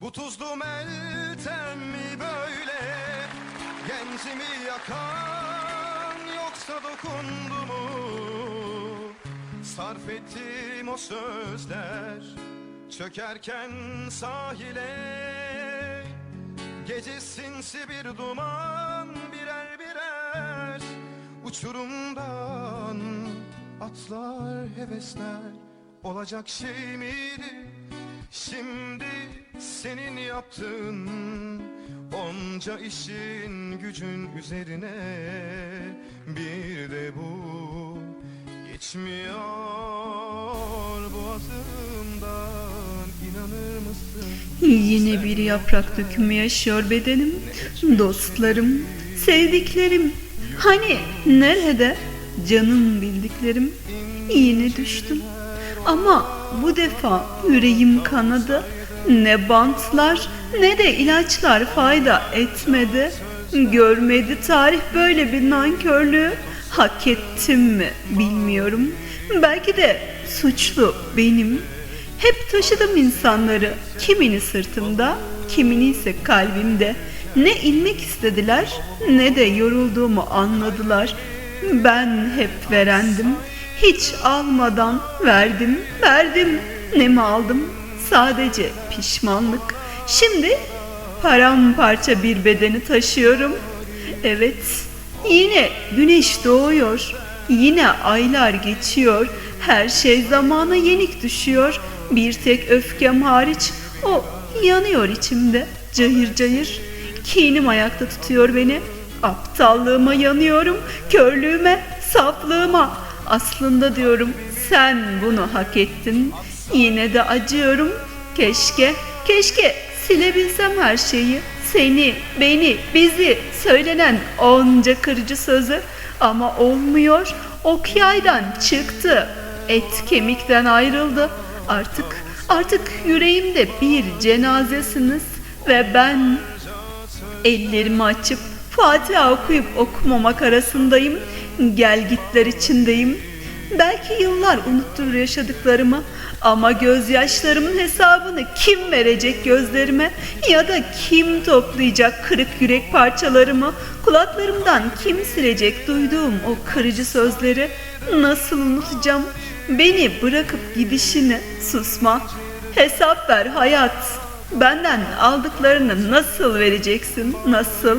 Bu tuzlu meltem mi böyle? Gencimi yakan yoksa dokundu mu? Sarf ettiğim o sözler Çökerken sahile Gece sinsi bir duman birer birer Uçurumdan atlar hevesler Olacak şey miydi senin yaptığın Onca işin gücün üzerine Bir de bu geçmiyor boğazımdan inanır mısın? Yine bir yaprak dökümü yaşıyor bedenim. Dostlarım, sevdiklerim. Hani nerede? Canım bildiklerim. Yine düştüm. Ama bu defa yüreğim kanadı. Ne bantlar ne de ilaçlar fayda etmedi. Görmedi tarih böyle bir nankörlüğü. Hak ettim mi bilmiyorum. Belki de suçlu benim. Hep taşıdım insanları, kimini sırtımda, kimini ise kalbimde. Ne inmek istediler, ne de yorulduğumu anladılar. Ben hep verendim, hiç almadan verdim, verdim. Ne mi aldım? Sadece pişmanlık. Şimdi paramparça bir bedeni taşıyorum. Evet, yine güneş doğuyor. Yine aylar geçiyor. Her şey zamana yenik düşüyor. Bir tek öfkem hariç o yanıyor içimde cayır cayır. Kinim ayakta tutuyor beni. Aptallığıma yanıyorum. Körlüğüme, saflığıma. Aslında diyorum sen bunu hak ettin. Yine de acıyorum. Keşke, keşke silebilsem her şeyi. Seni, beni, bizi söylenen onca kırıcı sözü ama olmuyor. Ok yaydan çıktı. Et kemikten ayrıldı. Artık, artık yüreğimde bir cenazesiniz ve ben ellerimi açıp Fatiha okuyup okumamak arasındayım. Gel gitler içindeyim. Belki yıllar unutturur yaşadıklarımı. Ama gözyaşlarımın hesabını kim verecek gözlerime? Ya da kim toplayacak kırık yürek parçalarımı? Kulaklarımdan kim silecek duyduğum o kırıcı sözleri? Nasıl unutacağım? Beni bırakıp gidişini susma. Hesap ver hayat. Benden aldıklarını nasıl vereceksin? Nasıl?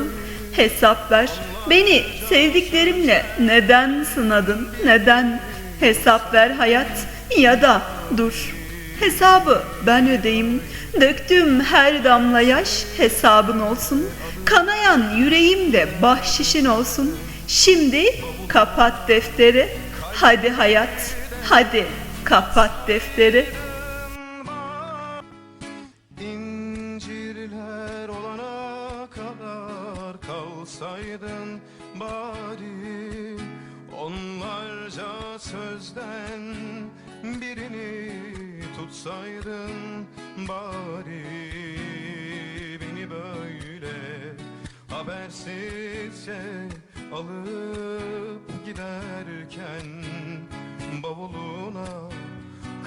Hesap ver. Beni sevdiklerimle neden sınadın? Neden hesap ver hayat ya da dur. Hesabı ben ödeyim. Döktüğüm her damla yaş hesabın olsun. Kanayan yüreğimde bahşişin olsun. Şimdi kapat defteri. Hadi hayat hadi kapat defteri. İncirler olana kadar kalsaydın bari Onlarca sözden birini tutsaydın bari Beni böyle habersizce alıp giderken Bavuluna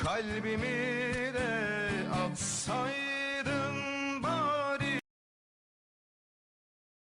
kalbimi de atsaydın